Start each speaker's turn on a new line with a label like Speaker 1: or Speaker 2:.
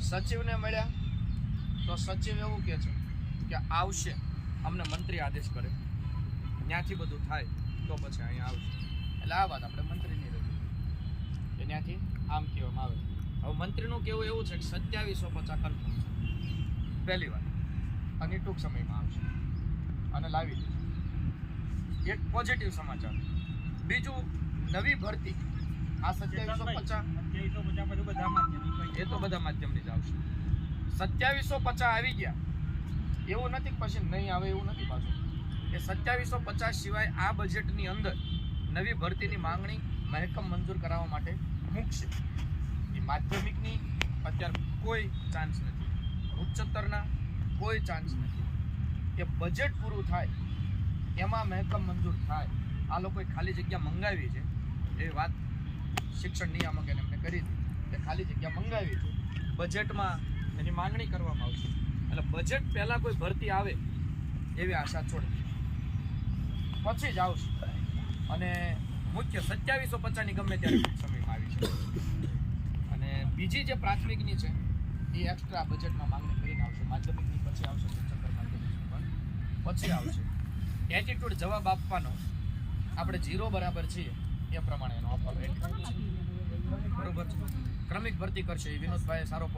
Speaker 1: સચિવને મળ્યા. તો સચિવ એવું કહે છે કે આવશે. અમને મંત્રી આદેશ કરે. ત્યાંથી બધું થાય તો પછી અહીંયા આવશે. એટલે આ વાત આપણે મંત્રીની રજૂ કે ત્યાંથી આમ કહેવામાં આવે હવે મંત્રીનું કહેવું એવું છે કે સત્યાવીસો પચાસ કન્ફર્મ છે. પહેલી વાત. અને ટૂંક સમયમાં આવશે. અને લાવી દેશે. એક પોઝિટિવ સમાચાર. બીજું, નવી ભરતી. આ સત્યાવીસો પચાસ.
Speaker 2: બધું બધા માધ્યમિક
Speaker 1: એ તો બધા માધ્યમથી જ આવશે. સત્યાવીસો પચાસ આવી ગયા. એવું નથી પછી નહીં આવે એવું નથી પાછું. એ સત્યાવીસો પચાસ સિવાય આ બજેટની અંદર નવી ભરતીની માંગણી મહેકમ મંજૂર કરાવવા માટે મૂકશે. એ માધ્યમિકની અત્યારે કોઈ ચાન્સ નથી. ઉચ્ચતરના કોઈ ચાન્સ નથી. એ બજેટ પૂરું થાય એમાં મહેકમ મંજૂર થાય. આ લોકોએ ખાલી જગ્યા મંગાવી છે. એ વાત શિક્ષણ નિયામકે એમને કરી દીધી. ખાલી જગ્યા મંગાવી છે. બજેટમાં એની માંગણી કરવામાં આવશે. એટલે બજેટ પહેલાં કોઈ ભરતી આવે એવી આશા છોડી. પછી જ આવશે. અને મુખ્ય સત્યાવીસો પચાસની ગમે ત્યારે સમયમાં આવી છે અને બીજી જે પ્રાથમિકની છે, એ એક્સ્ટ્રા બજેટમાં માંગણી કરીને આવશે. માધ્યમિકની પછી આવશે ઉચ્ચતર માધ્યમિકની પણ પછી આવશે. એટીટ્યુડ જવાબ આપવાનો. આપણે જીરો બરાબર છીએ. એ પ્રમાણે એનો ઓફર બરોબર ક્રમિક ભરતી કરશે. એ વિનોદભાઈએ સારો